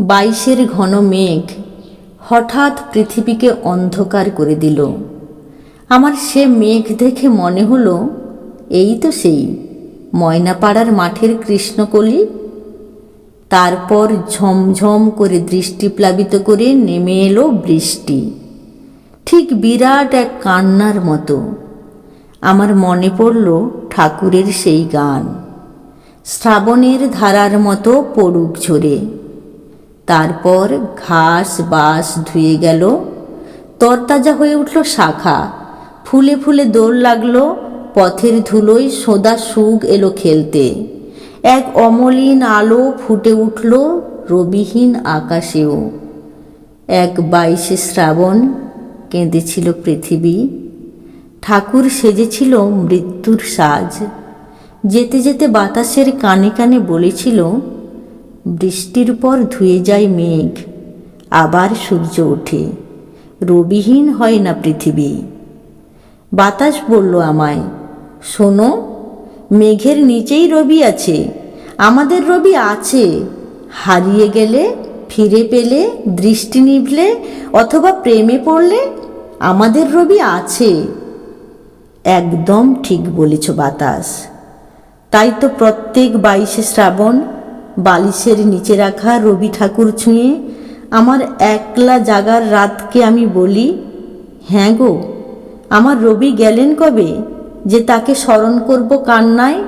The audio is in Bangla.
বাইশের ঘন মেঘ হঠাৎ পৃথিবীকে অন্ধকার করে দিল। আমার সে মেঘ দেখে মনে হলো, এই তো সেই ময়নাপাড়ার মাঠের কৃষ্ণকলি। তারপর ঝমঝম করে দৃষ্টি প্লাবিত করে নেমে এলো বৃষ্টি। ঠিক বিরাট এক কান্নার মতো। আমার মনে পড়ল ঠাকুরের সেই গান। শ্রাবণের ধারার মতো পড়ুক ঝরে। তারপর ঘাস বাস ধুয়ে গেল। তরতাজা হয়ে উঠল শাখা। ফুলে ফুলে দৌড় লাগল, পথের ধুলোয় সোদা সুগ এলো খেলতে। এক অমলিন আলো ফুটে উঠল রবিহীন আকাশেও। এক বাইশে শ্রাবণ কেঁদেছিল পৃথিবী। ঠাকুর সেজেছিল মৃত্যুর সাজ। যেতে যেতে বাতাসের কানে কানে বলেছিল বৃষ্টির পর ধুয়ে যায় মেঘ। আবার সূর্য ওঠে। রবিহীন হয় না পৃথিবী। বাতাস বলল আমায়, শোনো, মেঘের নিচেই রবি আছে, আমাদের রবি আছে। হারিয়ে গেলে, ফিরে পেলে, দৃষ্টি নিভলে, অথবা প্রেমে পড়লে, আমাদের রবি আছে। একদম ঠিক বলেছ বাতাস। তাই তো প্রত্যেক বাইশে শ্রাবণ বালিশের নিচে রাখা রবি ঠাকুর ছুঁয়ে আমার একলা জাগার রাতকে আমি বলি হ্যাঁ গো, আমার রবি গেলেন কবে? যে তাকে স্মরণ করব কান্নায়